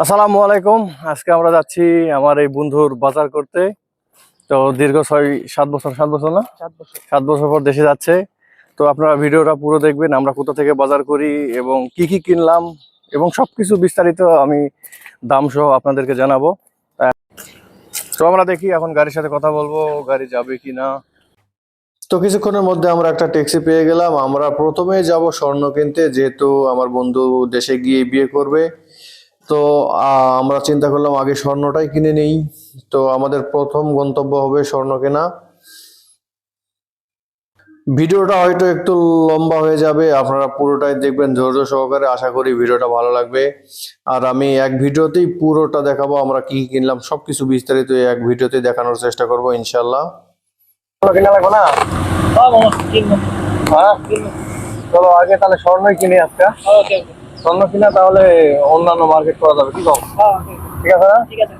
আসসালামু আলাইকুম। আজকে আমরা যাচ্ছি আমার এই বন্ধুর বাজার করতে। তো দীর্ঘ ছয় সাত বছর সাত বছর না? সাত বছর। পর দেশে যাচ্ছে। তো আপনারা ভিডিওটা পুরো দেখবেন। আমরা কোথা থেকে বাজার করি এবং কি কি কিনলাম এবং সবকিছু বিস্তারিত আমি দাম সহ আপনাদেরকে জানাব। তো আমরা দেখি এখন গাড়ির সাথে কথা বলব, গাড়ি যাবে কি না তো কিছুক্ষণের মধ্যে আমরা একটা ট্যাক্সি পেয়ে গেলাম। আমরা প্রথমে যাব স্বর্ণ কিনতে, যেহেতু আমার বন্ধু দেশে গিয়ে বিয়ে করবে। তো আমরা চিন্তা করলাম আগে স্বর্ণটাই কিনে নেই। তো আমাদের প্রথম গন্তব্য হবে স্বর্ণ কেনা। ভিডিওটা হয়তো একটু লম্বা হয়ে যাবে আপনারা পুরোটাই দেখবেন ধৈর্য সহকারে আশা করি ভিডিওটা ভালো লাগবে। আর আমি এক ভিডিওতেই পুরোটা দেখাবো আমরা কি কি কিনলাম সবকিছু বিস্তারিত এক ভিডিওতেই দেখানোর চেষ্টা করব ইনশাল্লাহ কিনা লাগবে না হ্যাঁ? চলো আগে তাহলে স্বর্ণই কিনি আজকে স্বর্ণ কিনা তাহলে অন্যান্য মার্কেট করা যাবে কি কম ঠিক আছে না ঠিক আছে।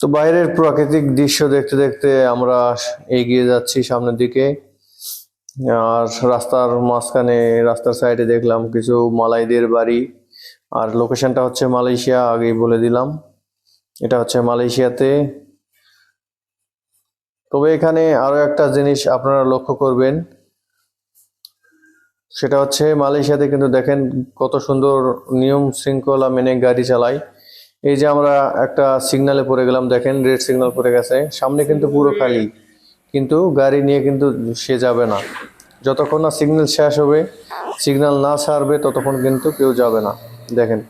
তো বাইরের প্রাকৃতিক দৃশ্য দেখতে দেখতে আমরা এগিয়ে যাচ্ছি সামনের দিকে। আর রাস্তার মাঝখানে, রাস্তার সাইডে দেখলাম কিছু মালাইদের বাড়ি। আর লোকেশনটা হচ্ছে মালয়েশিয়া, আগেই বলে দিলাম। এটা হচ্ছে মালয়েশিয়াতে। তবে এখানে আরও একটা জিনিস আপনারা লক্ষ্য করবেন, সেটা হচ্ছে মালয়েশিয়াতে কিন্তু দেখেন কত সুন্দর নিয়ম শৃঙ্খলা মেনে গাড়ি চালায়। এই যে আমরা একটা সিগনালে পড়ে গেলাম, দেখেন রেড সিগন্যাল পড়ে গেছে। সামনে কিন্তু পুরো খালি, কিন্তু গাড়ি নিয়ে কিন্তু সে যাবে না। যতক্ষণ না সিগন্যাল শেষ হবে সিগন্যাল না ছাড়বে, ততক্ষণ কিন্তু কেউ যাবে না। দেখেন,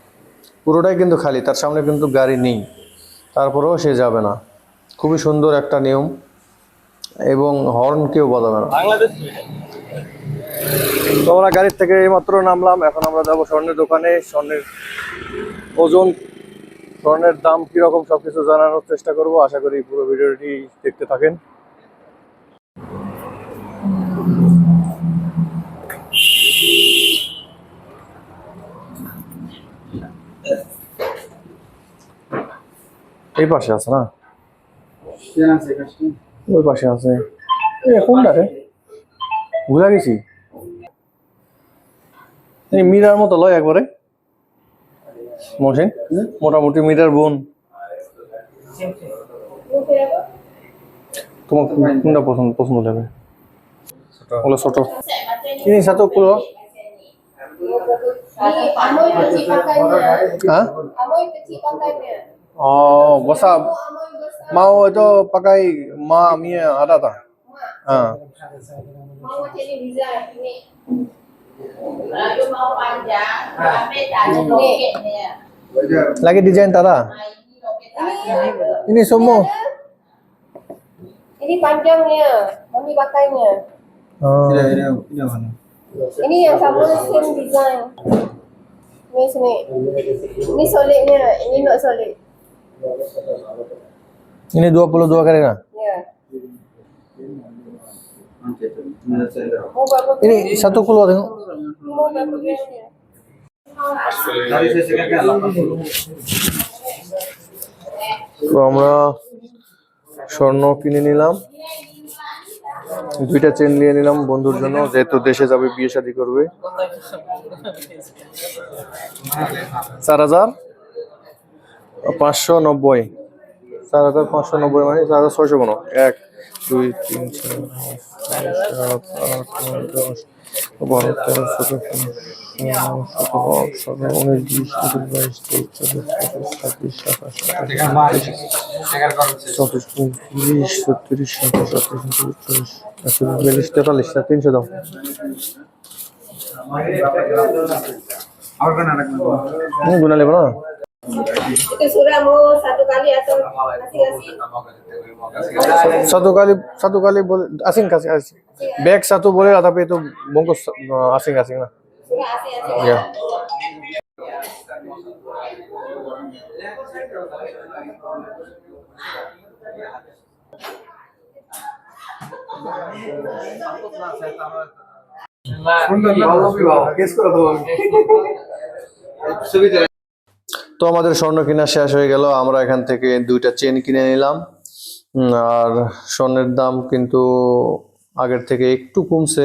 পুরোটাই কিন্তু খালি, তার সামনে কিন্তু গাড়ি নেই। তারপরেও সে যাবে না। খুবই সুন্দর একটা নিয়ম, এবং হর্ন কেউ বাজাবে না। তো আমরা গাড়ির থেকে এইমাত্র নামলাম, এখন আমরা যাব স্বর্ণের দোকানে। স্বর্ণের ওজন স্বর্ণের দাম কীরকম সবকিছু জানানোর চেষ্টা করব। আশা করি পুরো ভিডিওটি দেখতে থাকেন। এই পাশে আছে না? ওই পাশে আছে। কোনটা রে? ভুলে গেছি। এই মিরার মতো লয় একবারে। মহসিন মোটামুটি মিরার বোন তোমার কোনটা পছন্দ পছন্দ লাগবে ওগুলো ছোট ini satu puluh Ini amoy kecil pakainya. Hah? Amoy kecil pakainya. oh basa Amoy besar. Lagi mau panjang, ah. sampai tak ada roketnya. Lagi design tara. Ah, ini, ini semua. Ini panjangnya, kami pakainya. Oh. Ini, ini, ini yang mana? Ini yang sama same design. Ini sini. Ini solidnya, ini not solid. Ini 22 kali lah? Ya. Yeah. Ini satu keluar tengok? তো আমরা স্বর্ণ কিনে নিলাম। দুইটা chain নিয়ে নিলাম বন্ধুর জন্য যেহেতু দেশে যাবে বিয়ে শাদী করবে। চার হাজার। পাঁচশো নব্বই। চার হাজার পাঁচশো নব্বই মানে চার হাজার ছয়শো কোনো। এক। দুই তিন চার সাত আট নয় দশ বারো তেরো ষোলো সতেরো আঠারো উনিশ বিশ একুশ বাইশ তেইশ চব্বিশ পঁচিশ ছাব্বিশ সাতাশ চব্বিশ পঁয়ত্রিশ ছত্রিশ সাতাশ আঠাশ উনত্রিশ একচল্লিশ বিয়াল্লিশ তেতাল্লিশ তিনশো দাও। গুণা নেব না? Itu sudah mau satu kali atau masing-masing? satu kali satu kali boleh asing kasih asing bag satu তো আমাদের স্বর্ণ কেনা শেষ হয়ে গেল। আমরা এখান থেকে দুইটা চেন কিনে নিলাম। আর স্বর্ণের দাম কিন্তু আগের থেকে একটু কমছে।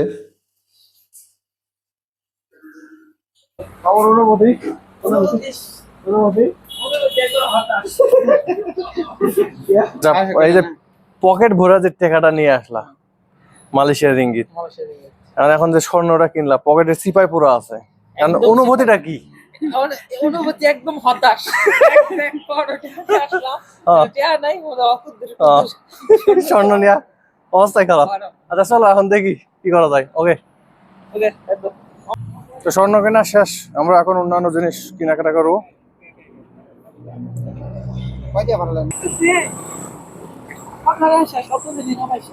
এই যে পকেট ভরা যে টাকাটা নিয়ে আসলা মালয়েশিয়ার রিঙ্গিত আর এখন যে স্বর্ণটা কিনলা পকেটে সিপাই পুরো আছে। অনুভূতিটা কি? অনুভূতি একদম হতাশ। হ্যাঁ। হয় স্বর্ণ নিয়া। অবস্থায় খারাপ। আচ্ছা চলো এখন দেখি কি করা যায়। ওকে। ওকে তো স্বর্ণ কেনা শেষ। আমরা এখন অন্যান্য জিনিস কেনাকাটা করব। শেষ কত দিন শেষ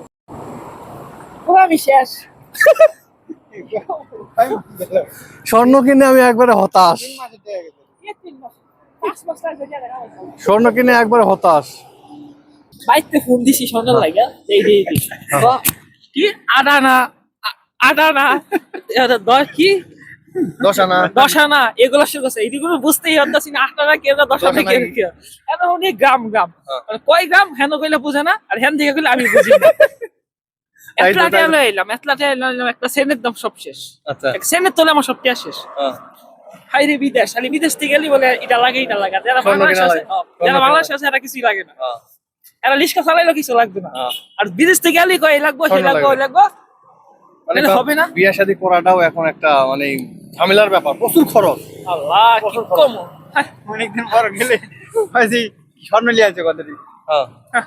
আমি শেষ। স্বর্ণ কিনে আমি একবারে হতাশ। স্বর্ণ কিনে একবারে হতাশ। বাইতে ফোন দিছি সোনার লাগা এই কি? আডানা আডানা এটা দশ কি? এগুলো এইগুলো বুঝতেই না এখন গ্রাম গ্রাম। মানে কয় গ্রাম? হেন কইলে বুঝে না আর হেন থেকে কইলে আমি বুঝি না। তাই তো। এলাম এতলাটে এলাম একটা সেনের দাম সব শেষ। আচ্ছা। এক সেনের তোলে আমার সব টিয়া শেষ। হাই রে বিদেশ খালি বিদেশ থেকে গেলি বলে এটা লাগে এটা লাগে। যারা বাংলাদেশ আছে যারা বাংলাদেশ আছে এরা কিছুই লাগে না। এরা লিস্কা চালাইলেও কিছু লাগবে না। আর বিদেশ থেকে গেলি কয় লাগবো স্বর্ণ লাগবো। ওই লাগবো মানে হবে না? বিয়ে শাদী করাটাও এখন একটা মানে ঝামেলার ব্যাপার প্রচুর খরচ। আল্লাহ কি কম। অনেকদিন পর গেলে স্বর্ণ লিয়ে আছে হ্যাঁ।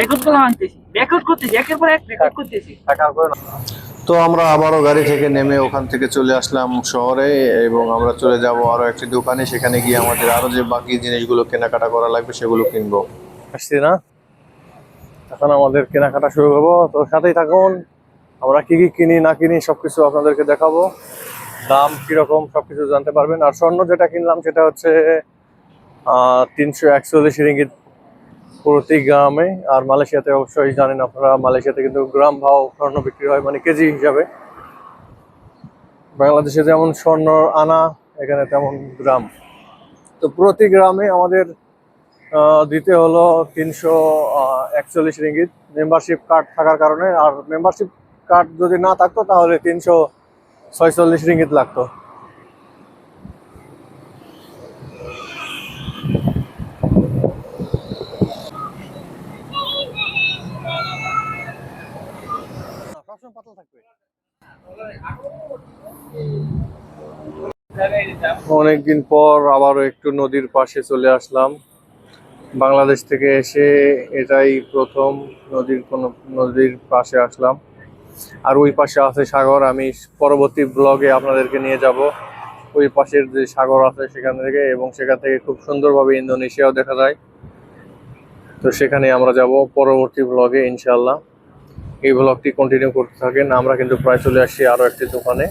রেকর্ডগুলো আনতেছি। রেকর্ড করতেছি একের পর এক রেকর্ড করতেছি। তো আমরা আবারও গাড়ি থেকে নেমে ওখান থেকে চলে আসলাম শহরে এবং আমরা চলে যাব আরও একটি দোকানে। সেখানে গিয়ে আমাদের আরও যে বাকি জিনিসগুলো কেনাকাটা করা লাগবে সেগুলো কিনবো। আসছি না। এখন আমাদের কেনাকাটা শুরু করব। তো সাথেই থাকুন। আমরা কি কি কিনি না কিনি সবকিছু আপনাদেরকে দেখাবো। দাম কীরকম সবকিছু জানতে পারবেন। আর স্বর্ণ যেটা কিনলাম সেটা হচ্ছে তিনশো একচল্লিশ রিঙ্গিত প্রতি গ্রামে আর মালয়েশিয়াতে অবশ্যই জানেন আপনারা, মালয়েশিয়াতে কিন্তু গ্রাম ভাও স্বর্ণ বিক্রি হয় মানে কেজি হিসাবে। বাংলাদেশে যেমন স্বর্ণ আনা, এখানে তেমন গ্রাম। তো প্রতি গ্রামে আমাদের দিতে হলো তিনশো একচল্লিশ রিঙ্গিত মেম্বারশিপ কার্ড থাকার কারণে। আর মেম্বারশিপ কার্ড যদি না থাকতো, তাহলে তিনশো ছয়চল্লিশ রিঙ্গিত লাগতো। অনেকদিন পর আবারও একটু নদীর পাশে চলে আসলাম। বাংলাদেশ থেকে এসে এটাই প্রথম নদীর কোন, নদীর পাশে আসলাম। আর ওই পাশে আছে সাগর। আমি পরবর্তী ব্লগে আপনাদেরকে নিয়ে যাব। ওই পাশের যে সাগর আছে সেখান থেকে এবং সেখান থেকে খুব সুন্দরভাবে ইন্দোনেশিয়াও দেখা যায়। তো সেখানে আমরা যাব পরবর্তী ব্লগে ইনশাল্লাহ এই ব্লগটি কন্টিনিউ করতে থাকেন। আমরা কিন্তু প্রায় চলে আসি আরও একটি দোকানে।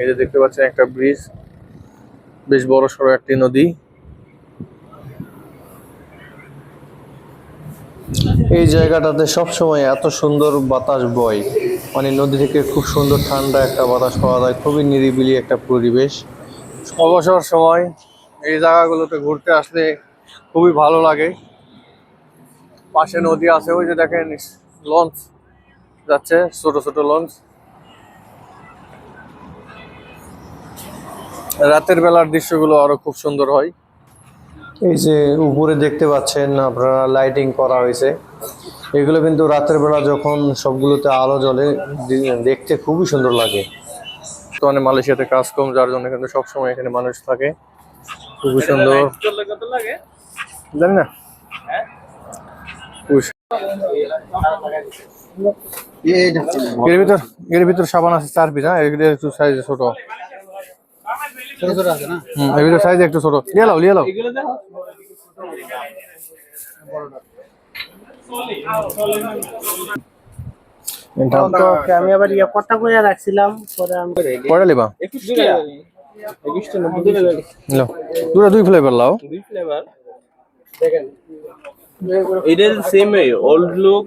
এই যে দেখতে পাচ্ছেন একটা ব্রিজ বেশ বড় সড়ো একটি নদী। এই জায়গাটাতে সবসময় এত সুন্দর বাতাস বয়। মানে নদী থেকে খুব সুন্দর ঠান্ডা একটা বাতাস পাওয়া যায়। খুবই নিরিবিলি একটা পরিবেশ। অবসর সময় এই জায়গাগুলোতে ঘুরতে আসলে খুবই ভালো লাগে। পাশে নদী আছে ওই যে দেখেন লঞ্চ। যাচ্ছে ছোট ছোট লঞ্চ রাতের বেলার দৃশ্যগুলো আরও খুব সুন্দর হয়। এই যে উপরে দেখতে পাচ্ছেন আপনারা লাইটিং করা হয়েছে। এগুলো কিন্তু রাতের বেলা যখন সবগুলোতে আলো জ্বলে দেখতে খুবই সুন্দর লাগে। তো মানে মালয়েশিয়াতে কাজ কম যার জন্য কিন্তু সবসময় এখানে মানুষ থাকে। খুবই সুন্দর। লাগে? জানি না। সু- এর ভিতর এর ভিতর সাবান আছে চার পিস হ্যাঁ? এর একটু সাইজ ছোট। ছোট ছোট আছে না হুম এর ভিতর সাইজ একটু ছোট। লিয়ে লাও লিয়ে লাও এগুলো দেখো তো আমি আবার ইয়ে কথা কইয়া রাখছিলাম পরে আমি কয়টা লিবা একুশটা একুশটা নব্বই টাকা লো দুটা দুই ফ্লেভার লাও। দুই ফ্লেভার এটা সেম ওল্ড লুক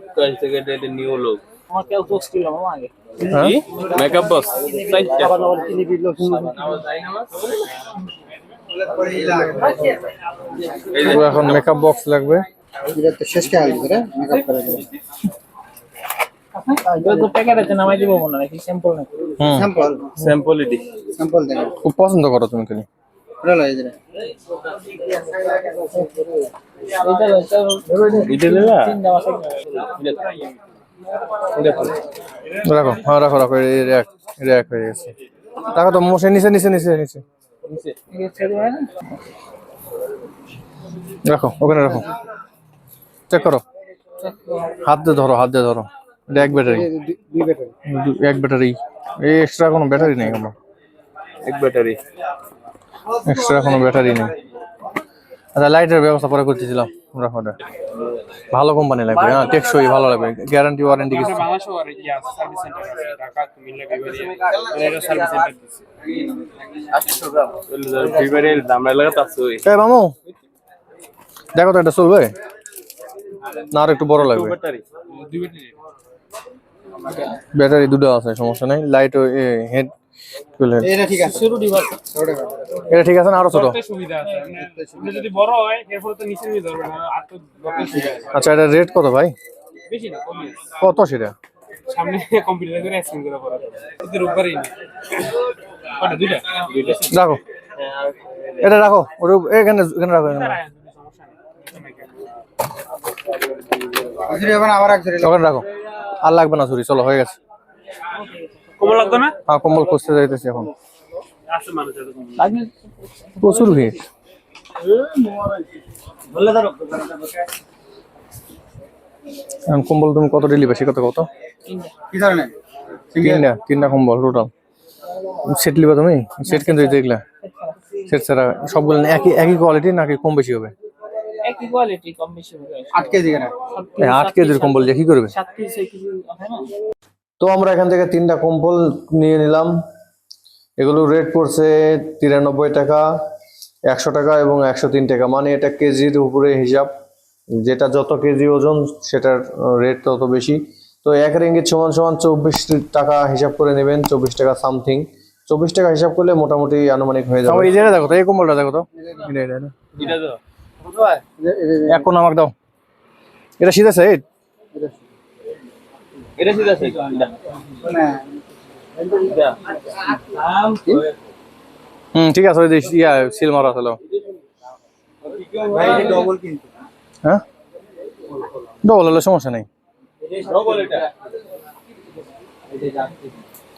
এটা এটা নিউ লুক আমার কেউ তো ছিল মামা আগে। হ্যাঁ? মেকআপ বক্স সাইডটা তো এখন মেকআপ বক্স লাগবে। তো প্যাকেট আছে নামাই দিব মনে নাকি স্যাম্পল নাকি হুম। স্যাম্পল এটি খুব পছন্দ করো তুমি খালি রাখো হ্যাঁ রাখো রাখো এক হয়ে গেছে। রাখো তো মোশে নিচে নিচে নিচে নিচে। রাখো ওখানে রাখো। চেক করো। হাত দিয়ে ধরো হাত দিয়ে ধরো। এক ব্যাটারি এক ব্যাটারি এই এক্সট্রা কোনো ব্যাটারি নেই আমার। এক ব্যাটারি এক্সট্রা কোনো ব্যাটারি নেই। আচ্ছা লাইটের ব্যবস্থা পরে করতেছিলাম রাখো ভালো কোম্পানি লাগবে হ্যাঁ টেকসই ভালো লাগবে। গ্যারান্টি ওয়ারেন্টি কিছু? মামু। দেখো তো এটা চলবে? না আর একটু বড় লাগবে। ব্যাটারি দুটো আছে সমস্যা নাই। লাইট হেড এটা ঠিক আছে। এটা ঠিক আছে না? আরও ছোট? সুবিধা আছে। মানে যদি বড় হয় এরপরে তো নিচে নিয়ে ধরবে আর তো আচ্ছা এটা রেট কত ভাই? বেশি না কমই কত সেটা? সামনে কম্পিউটার করে স্ক্রিন করে পড়া যাবে। রোববারই না। কটা দুইটা? দুইটা। রাখো। এটা রাখো। ওটা এখানে এখানে রাখো এখানে আবার এক রাখো। আর লাগবে না ছুরি চলো হয়ে গেছে। কমল লাগতো না? হ্যাঁ কম্বল খুঁজতে যাইতেছি এখন। প্রচুর ভিড়। এখন কম্বল তুমি কত দিলি বেশি কত কত? কি তিনটা তিনটা কম্বল টোটাল সেট লিবা তুমি? সেট কিন্তু দেখলা সেট ছাড়া সবগুলো একই একই কোয়ালিটি নাকি কম বেশি হবে? একই কোয়ালিটি কম বেশি হবে। আট কেজি কেনা। এই আট কেজির কম্বল দিয়ে কি করবে? সাত কেজি ছয় কেজি হয়। না তো আমরা এখান থেকে তিনটা কম্বল নিয়ে নিলাম। এগুলো রেট পড়ছে তিরানব্বই টাকা একশো টাকা এবং একশো তিন টাকা। মানে এটা কেজির উপরে হিসাব। যেটা যত কেজি ওজন সেটার রেট তত বেশি। তো এক রিঙ্গিত সমান সমান চব্বিশ টাকা হিসাব করে নেবেন চব্বিশ টাকা সামথিং চব্বিশ টাকা হিসাব করলে মোটামুটি আনুমানিক হয়ে যাবে। এই জায়গায় দেখো তো এই কম্বলটা দেখো তো। এখন আমাকে দাও। এটা সিধা সাইড এটা সিধা আছে এটা হুম ঠিক আছে ওই যে ইয়া সিল মারা ছিল। ভাই ডবল কিন্তু হ্যাঁ? ডবল হলে সমস্যা নেই। ডবল এটা।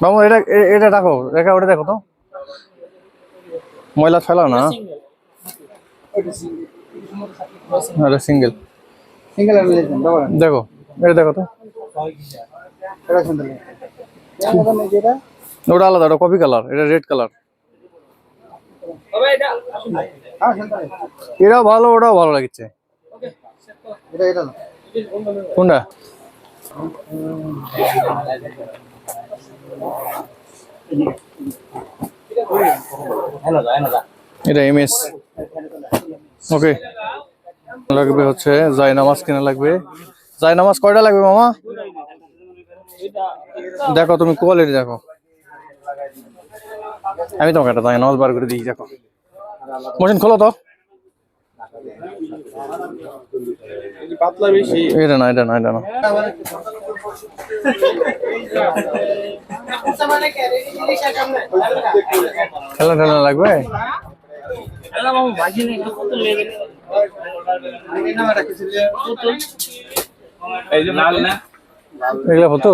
বাবু এটা এ- এটা রাখো রেখা ওটা দেখো তো। ময়লা ফেলা না। এটা সিঙ্গেল সিঙ্গেল আর লেজেন্ড ডবল দেখো এটা দেখো তো। ওটা আলাদা, ওটা কপি কালার এটা রেড কালার এটা এটাও ভালো, ওটাও ভালো লাগছে। কোনটা? এটা এমএস ওকে লাগবে হচ্ছে জায় নামাজ কেনা লাগবে। জায় নামাজ কয়টা লাগবে মামা? দেখো, তুমি কোয়ালিটি দেখো। আমি তোমাকে একটা জায় নামাজ বার করে দিই, দেখো। মশিন খোলো তো। খেলা টেলা লাগবে? এগুলা ফটো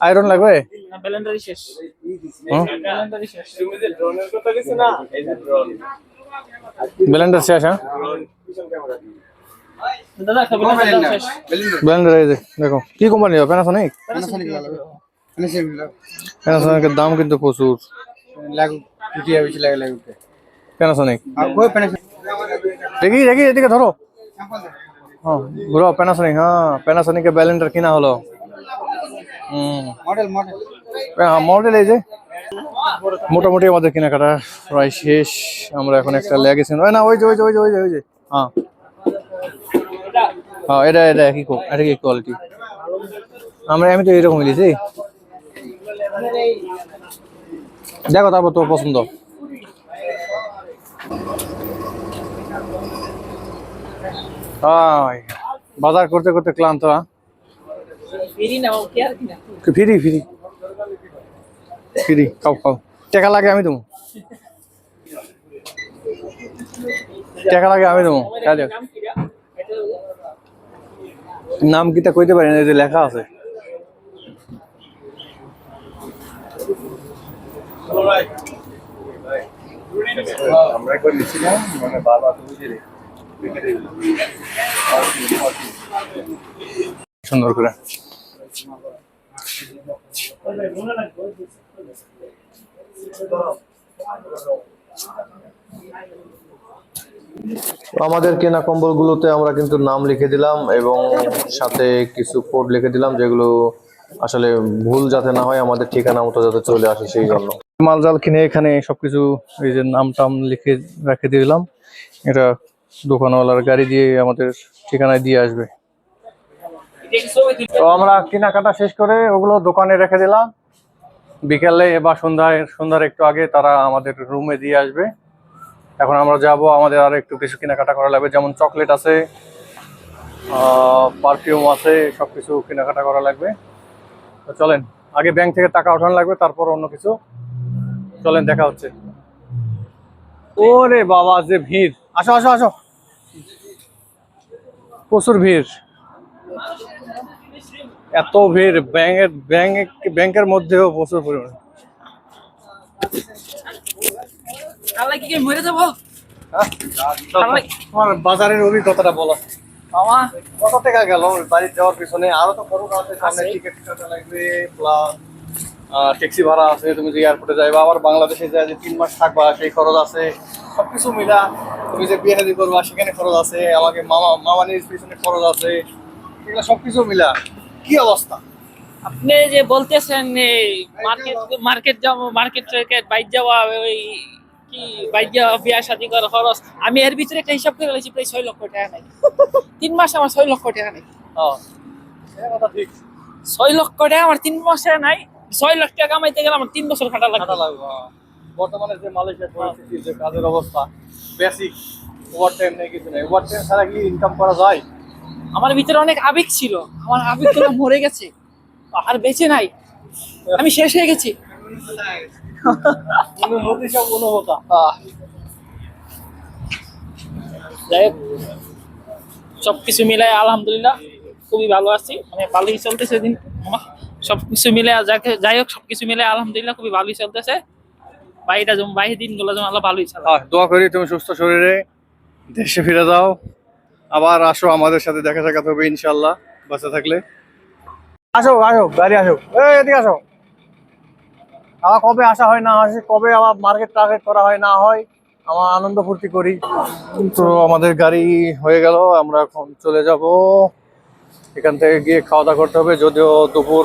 আয়রন লাগবে? ব্যালেন্ডারি শেষ। ব্লেন্ডার শেষ। হ্যাঁ? ব্লেন্ডার এই দেখো। কি কোম্পানি প্যানাসোনিক প্যানাসোনিকের দাম কিন্তু প্রচুর। লাগু টুটিয়া বেশি লাগে লাগু প্যানাসোনিক আর কই পেনে দেখি দেখি এদিকে ধরো। ঘুরো প্যানাসোনিক হ্যাঁ প্যানাসোনিকের ব্যালেন্ডার কিনা হলো। হুম। মডেল মডেল হ্যাঁ মডেল এই যে। মোটামুটি আমাদের কেনাকাটা প্রায় শেষ। আমরা এখন একটা লেগেছি না ওই যে ওই যে ওই যে ওই যে ওই যে। হ্যাঁ। হ্যাঁ এটা এটা একই এটা কি কোয়ালিটি আমরা আমি তো এরকম নিয়েছি দেখো তারপর তোর পছন্দ হাই, বাজার করতে করতে ক্লান্ত হ্যাঁ? ফিরি ফ্রি ফ্রি। ফ্রি খাও খাও। টাকা লাগে আমি দেবো। টাকা লাগে আমি দেবো। নাম কিটা কইতে পারি না এই যে লেখা আছে। সুন্দর করে। আমাদের কেনা কম্বলগুলোতে আমরা কিন্তু নাম লিখে দিলাম এবং সাথে কিছু কোড লিখে দিলাম যেগুলো আসলে ভুল যাতে না হয় আমাদের ঠিকানা মতো যাতে চলে আসে সেই জন্য। মালজাল কিনে এখানে সবকিছু এই যে নাম টাম লিখে রেখে দিলাম। এটা দোকানওয়ালার গাড়ি দিয়ে আমাদের ঠিকানায় দিয়ে আসবে। তো আমরা কেনাকাটা শেষ করে ওগুলো দোকানে রেখে দিলাম। বিকেলে বা সন্ধ্যায়, সন্ধ্যার একটু আগে তারা আমাদের রুমে দিয়ে আসবে। এখন আমরা যাব, আমাদের আরও একটু কিছু কেনাকাটা করা লাগবে, যেমন চকলেট আছে পারফিউম আছে সব কিছু কেনাকাটা করা লাগবে। তো চলেন, আগে ব্যাংক থেকে টাকা ওঠানো লাগবে, তারপর অন্য কিছু। চলেন, দেখা হচ্ছে। ওরে বাবা, যে ভিড়। আসো আসো আসো। প্রচুর ভিড়। এত ভিড় ব্যাংকের ব্যাংক ব্যাংকের মধ্যেও প্রচুর পরিমাণ। আল্লাহ কি কি মরে যাব? আল্লাহ তোমার বাজারের অভিজ্ঞতাটা বলো। কত টাকা গেল? বাড়ি যাওয়ার পিছনে আরও তো খরচ আছে সামনে টিকিট কাটা লাগবে প্লাস ট্যাক্সি ভাড়া আছে তুমি যে এয়ারপোর্টে যাইবা আবার বাংলাদেশে যায় যে তিন মাস থাকবা সেই খরচ আছে সব কিছু মিলা তুমি যে বিয়ে শাদী করবা সেখানে খরচ আছে আমাকে মামা মামানির পিছনে খরচ আছে এগুলো সব কিছু মিলা কি অবস্থা? আপনি যে বলতেছেন মার্কেট মার্কেট যাব মার্কেট থেকে বাইক যাওয়া ওই কি বাইক যাওয়া বিয়া শাদি করা খরচ আমি এর ভিতরে একটা হিসাব করে রয়েছি প্রায় ছয় লক্ষ টাকা নাই তিন মাস আমার ছয় লক্ষ টাকা নাই কথা ঠিক। ছয় লক্ষ টাকা আমার তিন মাসে নাই ছয় লাখ টাকা কামাইতে গেলে আমার তিন বছর খাটা লাগবে। খাটা লাগবে হ্যাঁ। বর্তমানে যে মালয়েশিয়ার পরিস্থিতি যে কাজের অবস্থা বেসিক ওভার টাইম নেই কিছু নেই। ওভার টাইম ছাড়া কি ইনকাম করা যায়? আমার ভিতরে অনেক আবেগ ছিল। আমার আবেগগুলো মরে গেছে। আর বেঁচে নাই। আমি শেষ হয়ে গেছি। অনুভূতি সব অনুভূতা আহ। যাই হোক সবকিছু মিলাই আলহামদুলিল্লাহ খুবই ভালো আছি। মানে ভালোই চলতেছে দিন। সবকিছু মিলে যাকে যাই হোক সবকিছু মিলে আলহামদুলিল্লাহ খুবই ভালোই চলতেছে। বাইরে যেমন বাইরে দিনগুলো যেমন আল্লাহ ভালোই চালা হ্যাঁ দোয়া করি তুমি সুস্থ শরীরে দেশে ফিরে যাও। আবার আসো আমাদের সাথে দেখা সাক্ষাৎ হবে ইনশাল্লাহ বাঁচা থাকলে। আসো আসো গাড়ি আসো। এই এদিকে আসো। আবার কবে আসা হয় না আসে কবে আবার মার্কেট টার্গেট করা হয় না হয় আমার আনন্দ ফুর্তি করি। তো আমাদের গাড়ি হয়ে গেল আমরা এখন চলে যাব। এখান থেকে গিয়ে খাওয়া দাওয়া করতে হবে যদিও দুপুর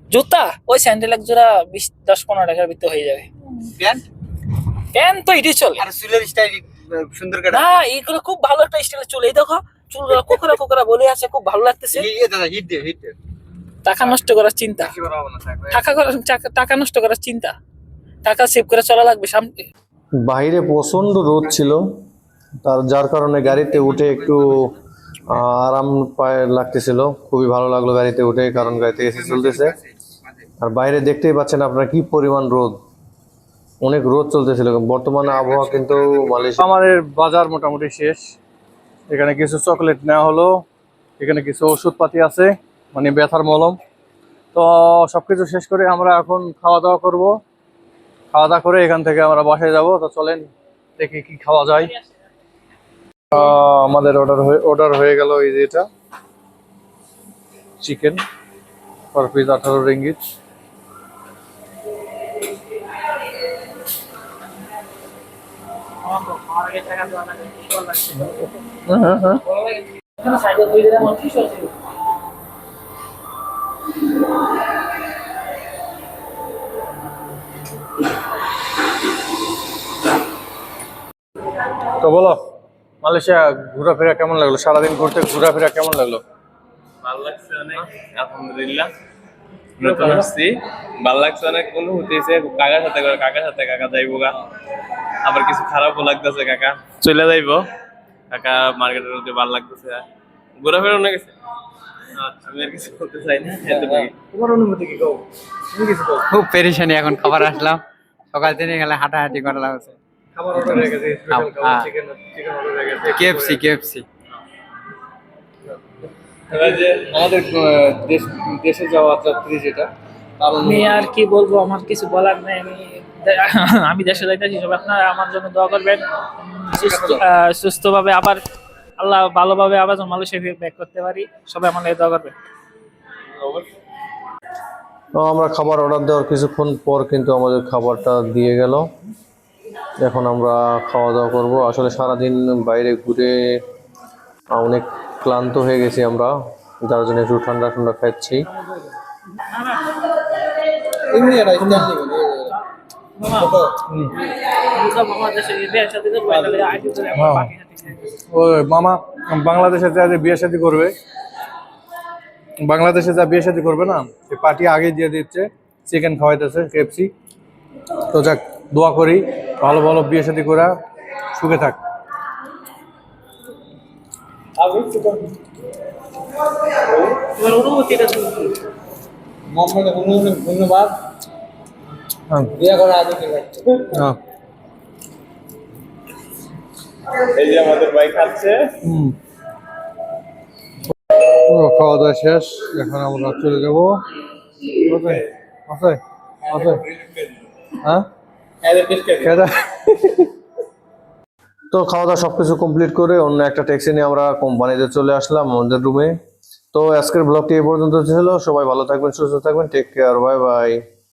জুতা? ওই স্যান্ডেল এক জোড়া বিশ দশ পনেরো টাকার ভিতরে হয়ে যাবে। প্যান্ট? প্যান্ট তো এটাই চলে। আর চুলের স্টাইল সুন্দর কাটা না এগুলো খুব ভালো একটা স্টাইলে চলে। এই দেখো চুলগুলো কোকরা কোকরা বলে আছে খুব ভালো লাগতেছে। দাদা হিট দিও হিট দিও টাকা নষ্ট করার চিন্তা। টাকা- টাকা নষ্ট করার চিন্তা। টাকা সেভ করে চলা লাগবে সামনে। বাইরে প্রচণ্ড রোদ ছিল। তার যার কারণে গাড়িতে উঠে একটু আরাম পায়ে লাগতেছিল। খুবই ভালো লাগল গাড়িতে উঠে কারণ গাড়িতে এসে চলতেছে। আর বাইরে দেখতেই পাচ্ছেন আপনারা কি পরিমাণ রোদ। অনেক রোদ চলতেছিল। বর্তমানে আবহাওয়া কিন্তু আমাদের বাজার মোটামুটি শেষ। এখানে কিছু চকলেট নেওয়া হলো। এখানে কিছু ওষুধপাতি আছে মানে ব্যথার মলম। তো সব কিছু শেষ করে আমরা এখন খাওয়া দাওয়া করব। খাওয়া দাওয়া করে এখান থেকে আমরা বাসায় যাব। তো চলেন দেখি কি খাওয়া যায়। আমাদের অর্ডার হয়ে অর্ডার হয়ে গেল এই যে এটা। চিকেন পার পিস আঠারো রিঙ্গিত তো বলো, মালয়েশিয়া ঘোরাফেরা কেমন লাগল? সারাদিন ঘুরতে ঘোরাফেরা কেমন লাগল? ভালো লাগছে অনেক, আলহামদুলিল্লাহ। নতুন আসছি ভালো লাগছে অনেক অনুভূতি হয়েছে কাকার সাথে কাকার সাথে কাকা যাইবো গা। আবার কিছু খারাপও লাগতেছে কাকা। চলে যাইবো। কাকা মার্কেটের মধ্যে ভালো লাগতেছে। ঘোরাফেরা অনেক আমি আর কিছু বলতে চাই না তোমার অনুভূতি কি কও? তুমি কিছু কও? খুব পেরেশানি এখন খাবার আসলাম। সকাল থেকে গেলে হাঁটাহাঁটি করা লাগছে। খাবার অর্ডার হয়ে গেছে স্পেশাল খাবার। চিকেন চিকেন অর্ডার গেছে কেএফসি কেএফসি এবার যে আমাদের দেশ দেশে যাওয়া যাত্রী যেটা আমি আর কি বলব আমার কিছু বলার নেই আমি আমি দেশে যাইতেছি সবাই আপনারা আমার জন্য দোয়া করবেন। সুস্থ আহ, সুস্থভাবে আবার আল্লাহ ভালোভাবে আবার মালয়েশিয়া ব্যাক করতে পারি সবাই আমার লাগে দোয়া করবেন। তো আমরা খাবার অর্ডার দেওয়ার কিছুক্ষণ পর কিন্তু আমাদের খাবারটা দিয়ে গেল। এখন আমরা খাওয়া দাওয়া করব। আসলে সারাদিন বাইরে ঘুরে অনেক ক্লান্ত হয়ে গেছি আমরা। যার জন্য একটু ঠান্ডা ঠান্ডা খাচ্ছি। হ্যাঁ। মামা বাংলাদেশে যা যে বিয়ে শাদী করবে বাংলাদেশে যা বিয়ে শাদী করবে না সে পার্টি আগে দিয়ে দিচ্ছে চিকেন খাওয়াইতেছে কেএফসি তো যাক দোয়া করি ভালো ভালো বিয়ে শাদী করা সুখে থাক। ধন্যবাদ। হ্যাঁ। বিয়ে করা আগে হ্যাঁ। এই যে আমাদের হুম। ও, খাওয়া দাওয়া শেষ এখন আমরা চলে যাব? আছে আছে হ্যাঁ খেদা তো খাওয়া দাওয়া সবকিছু কমপ্লিট করে অন্য একটা ট্যাক্সি নিয়ে আমরা কোম্পানিতে চলে আসলাম, আমাদের রুমে তো আজকের ব্লগটি এ পর্যন্ত ছিল। সবাই ভালো থাকবেন, সুস্থ থাকবেন। Take care bye bye